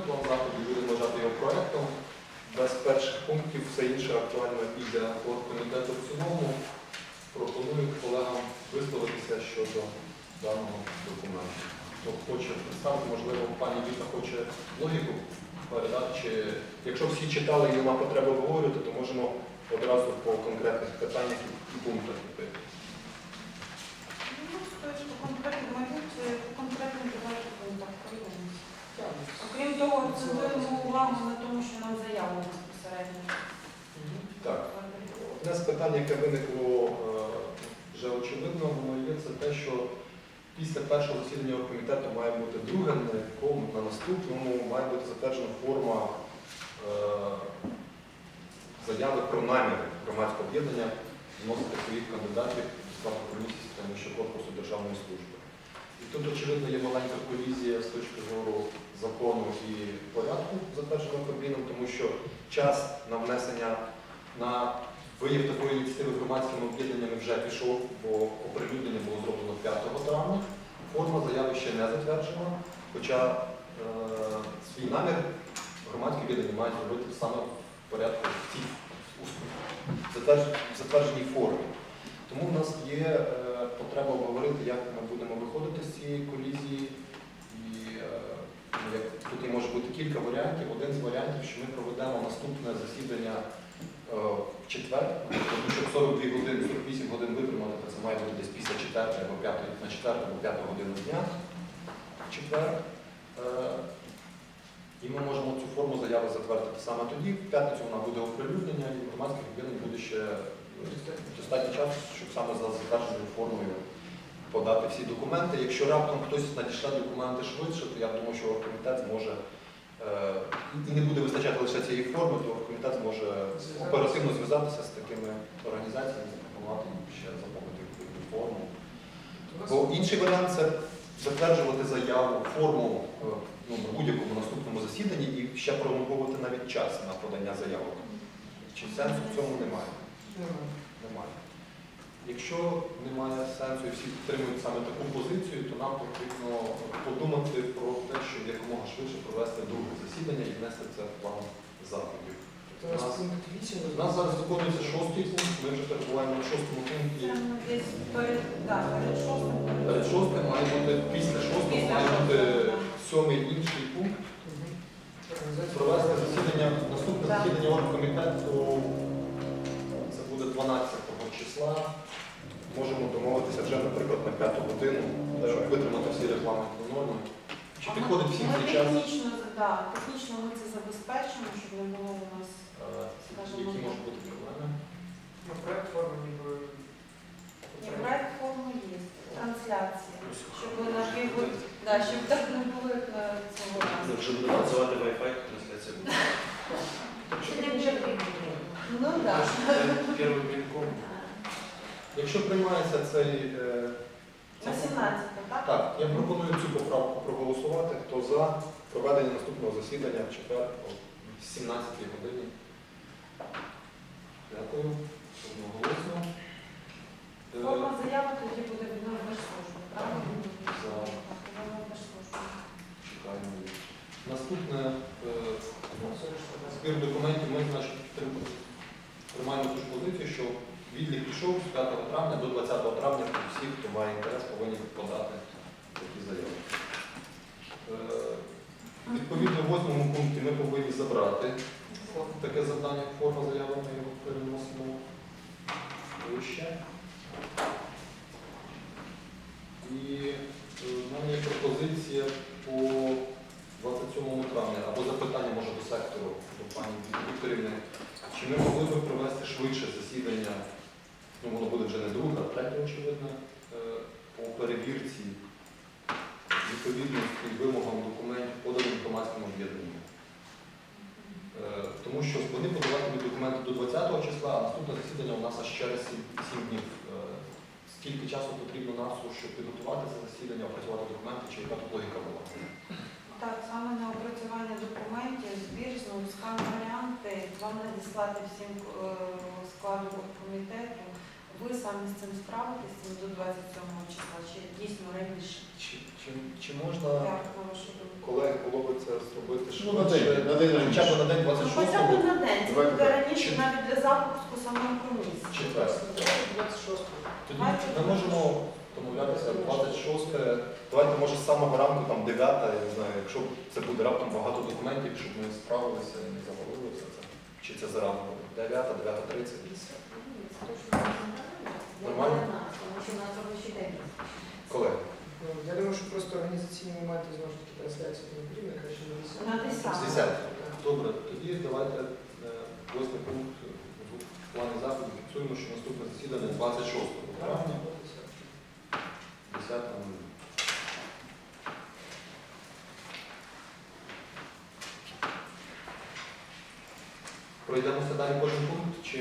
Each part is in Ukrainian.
план заходів будемо вважати його проектом. Без перших пунктів все інше актуально піде від комітету в цілому. Пропоную колегам висловитися щодо даного документу. Хто хоче представити, можливо, пані Віта хоче логіку передати, чи якщо всі читали і нема потреби обговорювати, то можемо одразу по конкретних питаннях і пунктах йти. Ну, тобто, по конкретним, мабуть, по конкретним давайте пунктах пройдемось. Окрім акцентуємо увагу на тому, що нам заяву безпосередньо. Так. Одне з питань, яке виникло е, вже очевидно, воно є, це те, що після першого засідання комітету має бути друге, на якому на наступному має бути затверджена форма е, заяви про наміри громадського об'єднання вносити своїх кандидатів у склад комісії з тому, корпусу державної служби. І тут, очевидно, є маленька колізія з точки зору закону і порядку, затвердженого Кабміном, тому що час на внесення на вияв такої ініціативи громадськими об'єднаннями вже пішов, бо оприлюднення було зроблено 5 травня. Форма заяви ще не затверджена, хоча е, свій намір громадські об'єднання мають робити саме в порядку в цій затвердж- затвердженій формі. Тому в нас є е, потреба обговорити, як ми будемо виходити з цієї колізії. Тут і може бути кілька варіантів. Один з варіантів, що ми проведемо наступне засідання е, в четвер, тому що 42 години, 48 годин витримати, то це має бути десь після 4 або 5, на 4 або 5 годину дня. В четвер. Е, І ми можемо цю форму заяви затвердити саме тоді. В п'ятницю вона буде оприлюднення, і громадських об'єднань буде ще ну, достатньо часу, щоб саме за затвердженою формою подати всі документи. Якщо раптом хтось надійшла документи швидше, то я думаю, що комітет зможе е, і не буде вистачати лише цієї форми, то комітет зможе оперативно зв'язатися з такими організаціями, запропонувати їм ще заповнити відповідну форму. Бо інший варіант це затверджувати заяву, форму е, ну, на будь-якому наступному засіданні і ще пролонговувати навіть час на подання заявок. Чи сенсу в цьому немає? Немає. Якщо немає сенсу і всі підтримують саме таку позицію, то нам потрібно подумати про те, щоб якомога швидше провести друге засідання і внести це в план заходів. У нас пункт 8. У нас зараз виконується шостий пункт, ми вже перебуваємо на шостому пункті. Десь перед, да, перед шостим. Перед шостим має бути після шостого Після має бути сьомий інший пункт. Провести засідання, наступне засідання оргкомітету, це буде 12 числа. Можемо домовитися вже, наприклад, на 5 годину, щоб витримати всі регламентні норми. Чи Ага. підходить всім Ми цей час? технічно, да, технічно ми це забезпечимо, щоб не було у нас. Е, Скажімо, Які так. можуть бути проблеми? Ну, проект форми ніби. Ні, проект форми є, трансляція. Щоб на пів, да, щоб так не було як на цього разу. Вже буде працювати Wi-Fi, трансляція буде. Ну так. Перший вінком. Якщо приймається цей... е, ця На 17, так? Так, я пропоную цю поправку проголосувати. Хто за проведення наступного засідання в четвер о 17 годині. Дякую. Одноголосно. Е, Форма заяви тоді буде в держслужбі, правильно? Чекаємо. Наступне е, збір документів ми, значить, підтримуємо. Приймаємо ту ж позицію, що відлік пішов з 5 травня до 20 травня всі, хто має інтерес, повинні подати такі заяви. Е, Відповідно, в 8 пункті ми повинні забрати таке завдання, форма заяви, ми його переносимо вище. І е, в мене є пропозиція по 27 травня, або запитання може до сектору, до пані Вікторівни. Чи ми могли би провести швидше засідання, ну воно буде вже не друге, а третє, очевидно, е, по перевірці відповідності вимогам документів, поданих громадським об'єднанням. Е, Тому що вони подаватимуть документи до 20 числа, а наступне засідання у нас аж через 7 днів. Е, Скільки часу потрібно нас, щоб підготувати це засідання, опрацювати документи, чи яка тут логіка була? Так, саме на опрацювання документів, збір, знову скан варіанти, вам надіслати всім е, складу комітету. Ви самі з цим справитесь до 27 числа, чи дійсно раніше? Чи, чи, чи можна, Як на колеги, було би це зробити Ну, на день, на день хоча б на день Ну, хоча б на день, це буде раніше Чи- навіть для запуску самої комісії. четвер. 26 Тоді ми можемо домовлятися 26. Давайте, може, з самого ранку, там 9, я не знаю, якщо це буде раптом багато документів, щоб ми справилися і не завалили все це. Чи це зарано буде? 9, 9.30. Нормально? Тому що нас робочий день. Коли? Ну, Я думаю, що просто організаційні моменти знову ж таки трансляції не потрібно, краще на 10. 10. Добре, тоді давайте е, восьмий пункт е, в плані заходів. Фіксуємо, що наступне засідання 26 травня, 10 Пройдемося далі кожен пункт, чи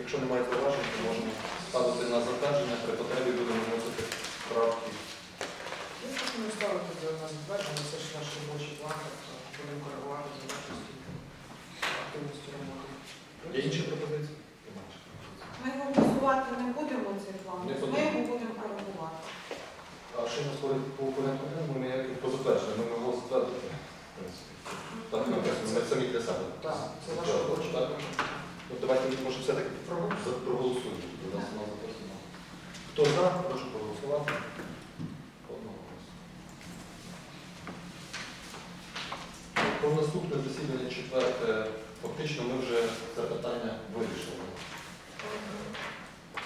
якщо немає зауважень, то можемо ставити на затвердження, при потребі будемо вносити правки. Ми будемо ставити за нас затвердження, це ж наш робочий план, тобто будемо коригувати за нашою активністю роботи. Є інші пропозиції? Немає інших пропозицій. Ми голосувати не будемо цей план, Не ми потрібно. його будемо коригувати. А що у нас говорить по порядку денному, ми як по затвердженню, ми його затвердити. в принципі. Так, ми написано, ми самі для себе. Так, це наш Так, робочий так. план. Ну, давайте, може, все-таки Проголосуємо. за- проголосуємо. У нас воно записано. Хто за, прошу проголосувати. Одноголосно. Про наступне засідання четверте, фактично ми вже це питання вирішили,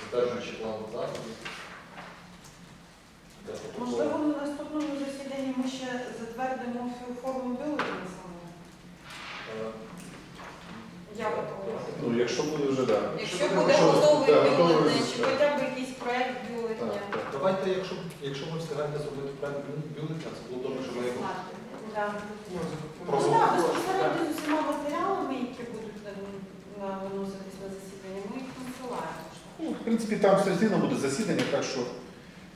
затверджуючи план заходів. Для протоколу. Можливо, на наступному засіданні ми ще затвердимо всю форму бюлетня саме. Е, Я готова. Ну, якщо буде вже, так. Якщо буде готовий бюлетень, чи хоча б якийсь проект бюлетня. Так, так. Давайте, якщо, якщо ви встигаєте зробити проект бю- бюлетня, це було добре, що ми його Так. Ну, Ну так, безпосередньо з усіма матеріалами, які будуть на- виноситись на засідання, ми їх надсилаємо. Ну, в принципі, там все рівно буде засідання, так що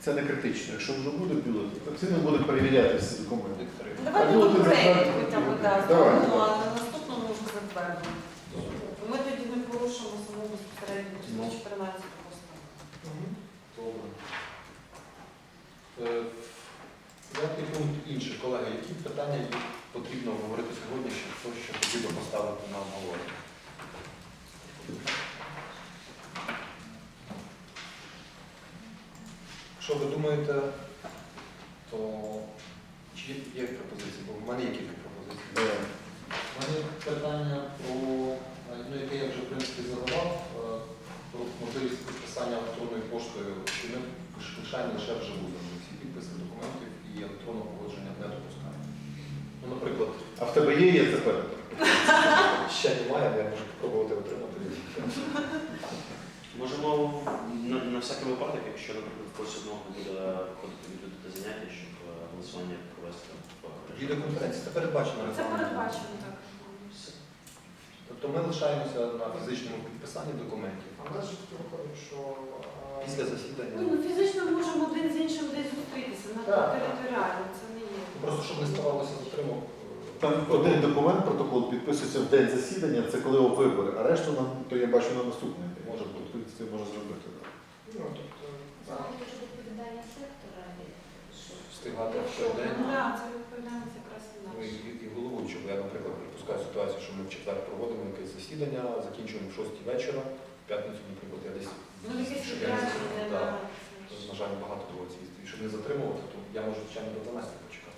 це не критично. Якщо вже буде бюлетень, то все рівно буде перевіряти всі документи. Давайте ну, до проєкту хоча б бюлетень. да, Давай, зробимо, давай. а на наступному вже затвердимо. Ми тоді не порушимо саму безпосередньо Ну. 14 постанову. Мгм. Добре. Е, П'ятий пункт інший. Колеги, які питання їх потрібно говорити сьогодні, що хтось ще хотів би поставити на обговорення? Якщо ви думаєте, то чи є, є пропозиції? Мене. Давай. У мене питання про, е, ну, яке я вже в принципі задавав, е, про можливість підписання електронною поштою, що ми лишаємо лише вже будемо. Всі підписи документів і електронного погодження не допускаємо. Ну, наприклад, А в тебе є є тепер? ще немає, але я можу спробувати отримати. Можемо на, на всякий випадок, якщо, наприклад, когось одного не буде виходити відвідати заняття, щоб е, голосування провести в режимі. Відеоконференція це передбачено. Це передбачено так. Тобто ми лишаємося на фізичному підписанні документів. А в нас же виходить, що а, Після засідання. Ну, фізично ми можемо один з іншим десь зустрітися, на Так. територіально, це не є. Просто щоб не ставалося затримок. Там один документ, протокол підписується в день засідання, це коли вибори, а решту на, то я бачу на наступний день. Може бути. В принципі, може зробити. так. ну, тобто, Це дуже відповідальність сектора. що Встигати в той день. Ну, це відповідальність якраз і Ну, і, наша. і, і головуючу, бо я, наприклад, припускаю ситуацію, що ми в четвер проводимо якесь засідання, закінчуємо в 6 вечора, в п'ятницю, наприклад, я десь, Ну, якесь на... жаль, багато доводиться їздити. Щоб не затримувати, то я можу, звичайно, до 12 почекати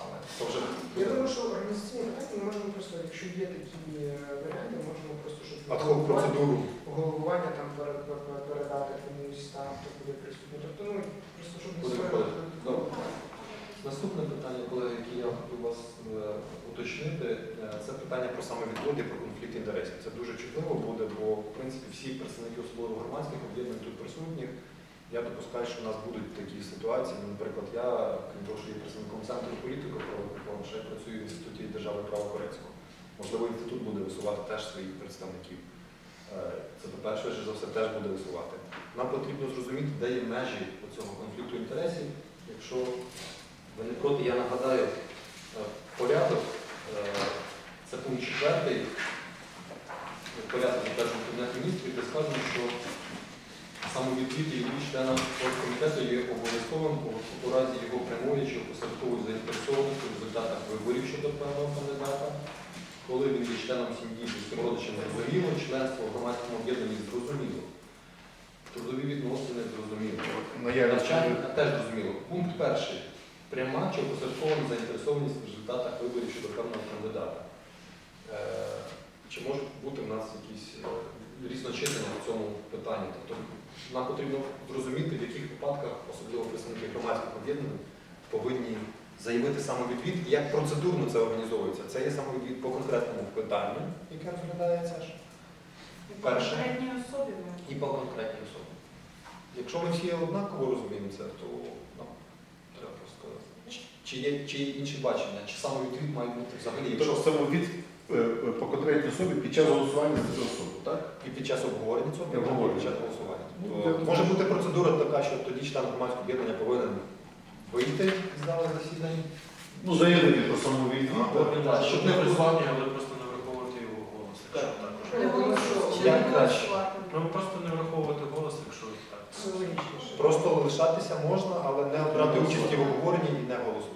Але то вже Я думаю, що організаційні питання ми можемо просто, якщо є такі е, варіанти, можемо просто, щоб адхок процедуру. головування там пере- пере- пере- передати комусь там, хто буде присутній. Тобто, ну, просто щоб не Буде. Наступне питання, колеги, яке я хотів вас е, уточнити, е, це питання про самовідводи, про конфлікт інтересів. Це дуже чутливо буде, бо в принципі всі представники особливо громадських об'єднань тут присутніх. Я допускаю, що в нас будуть такі ситуації. Ну, Наприклад, я, крім того, що є представником центру політики правового, ще працюю в інституті держави права Корецького. Можливо, інститут буде висувати теж своїх представників. Е, Це, по-перше, за все теж буде висувати. Нам потрібно зрозуміти, де є межі цього конфлікту інтересів. Якщо ви не проти, я нагадаю е, порядок. е, Це пункт четвертий. Порядок затверджений Кабінету міністрів, де сказано, що самовідвід і члена комітету є обов'язковим у- разі його прямої чи опосередкової заінтересованості в результатах виборів щодо даного кандидата. Коли він є членом сім'ї близьким родичем зрозуміло, членство в громадському об'єднанні зрозуміло. Трудові відносини зрозуміло. Наявність Навчання теж зрозуміло. Пункт перший. Пряма чи опосередкована заінтересованість в результатах виборів щодо певного кандидата. Е, Чи можуть бути в нас якісь е, різночитання в цьому питанні? Тобто нам потрібно зрозуміти, в яких випадках, особливо представники громадських об'єднань, повинні заявити самовідвід і як процедурно це організовується. Це є самовідвід по конкретному питанню, яке розглядається ж, І по Перше. конкретній особі. і по конкретній особі. Якщо ми всі однаково розуміємо це, то нам сказати. Чи- є, чи є інші бачення, чи самовідвід має бути взагалі, Тобто якщо самовід е, е, по конкретній особі під час голосування за цю особу, так? і під час обговорення цього І обговорення. під час голосування. Ну, То я може бути процедура така, що тоді член громадського об'єднання повинен вийти з зали засідань. Ну, заявити про самовідвід. А, так. Так, щоб Щоб не призвати, але просто не враховувати його голос. якщо Так. так. Не голосувати, чи Як краще? голосувати. Ну просто не враховувати голос, якщо так. Просто лишатися можна, але не брати участі в обговоренні і не голосувати.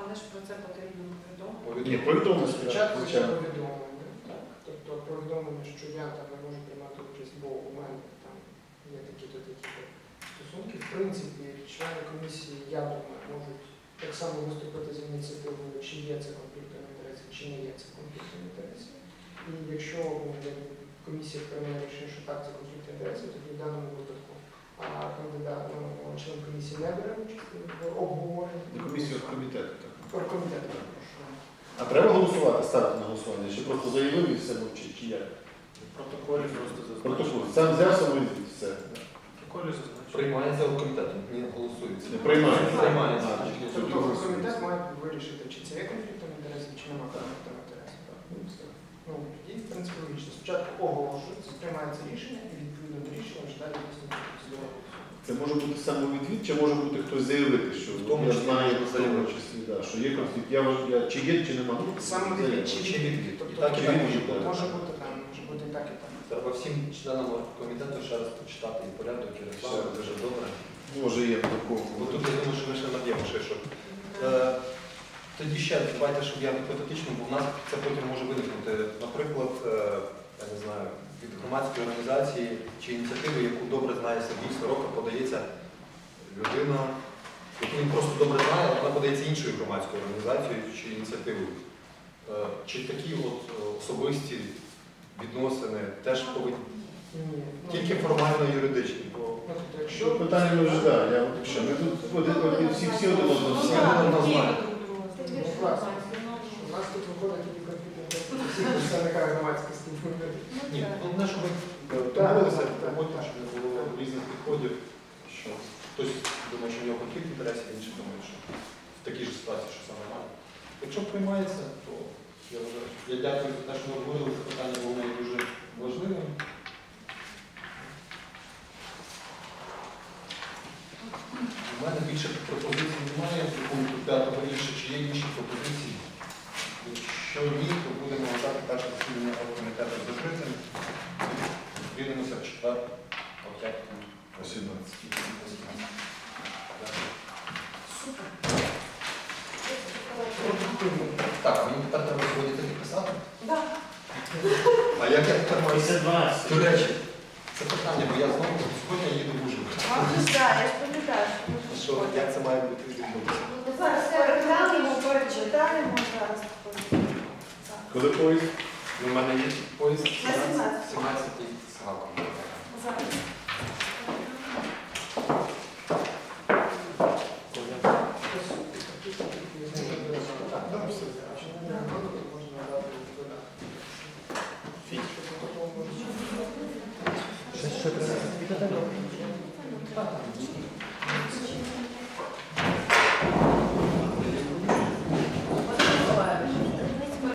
Але ж про це потрібно повідомити. Ні, повідомлення Спочатку це повідомлення, так. Тобто повідомлення, що я там не можу приймати участь, бо у мене там є такі-то такі-то стосунки. В принципі, члени комісії, я думаю, можуть так само виступити з ініціативою, чи є це конфліктом інтересів, чи не є це конфліктом інтересів. І якщо ну, комісія прийме рішення, що так, це конфлікт інтересів, тоді в даному випадку кандидат, ну, член комісії не бере участь в обговоренні. Комісію комітету. Оргкомітет, прошу. А треба голосувати, ставити на голосування, чи просто заявив і все мовчить, чи як? В протоколі просто зазначено. Протокол. Сам взяв самовідвід, все. Протоколі зазначено. Приймається у комітету, не голосується. Не приймається. Приймається. А, Тобто комітет має вирішити, чи це є конфліктом інтересів, чи немає конфліктом інтересів. Ну. Ну, в принципі, логічно. Спочатку оголошується, приймається рішення, і відповідно до рішення вже далі дійсно Це може бути самовідвід, чи може бути хтось заявити, що В тому я знаю, в тому числі, да, що є конфлікт. Я, я, чи є, чи нема. Ну, Саме заявити. чи Чи відвід. Тобто, так, і так може так. бути. може бути там, може бути і так, і так. Треба всім членам комітету ще раз почитати і порядок, і регламент, дуже добре. Може є такого. Бо тут я думаю, що ми ще наб'ємо шишок. Е, Тоді ще давайте, щоб я гіпотетично, бо в нас це потім може виникнути. Наприклад, е, я не знаю, від громадської організації чи ініціативи, яку добре знає Сергій Сорока, подається людина, яку він просто добре знає, але вона подається іншою громадською організацією чи ініціативою. Е, Чи такі от е, особисті відносини теж повинні Ні. ну, тільки формально юридичні, бо Ну, якщо питання вже так, я от що, ми тут один- всі, всі один одного Ну, Всі одного Ну, ну, у нас тут виходить ну, Ні, головне, щоб ми домовилися, щоб не було різних підходів, що хтось думає, що в нього конфлікт інтересів, інший думає, що в такій ж ситуації, що саме має. Якщо приймається, то я вважаю, я дякую за те, що ви це питання було мені дуже важливим. У мене більше пропозицій немає пункту 5 інше, чи є інші пропозиції. Якщо ні, то будемо вважати так, що засідання комітету закритим. Зустрінемося в четвер о 5 О 17. Супер. Так, мені тепер треба сьогодні таки писати. Да. А як я тепер маю Це 20. До речі, це питання, бо я знову сьогодні їду в Ужгород. А так, я ж пам'ятаю, що Що, як це має бути відбутися? Ну, Зараз переглянемо, перечитаємо зараз. Коли поїзд? Він в мене є поїзд 17.17 17, 17, 17, 17.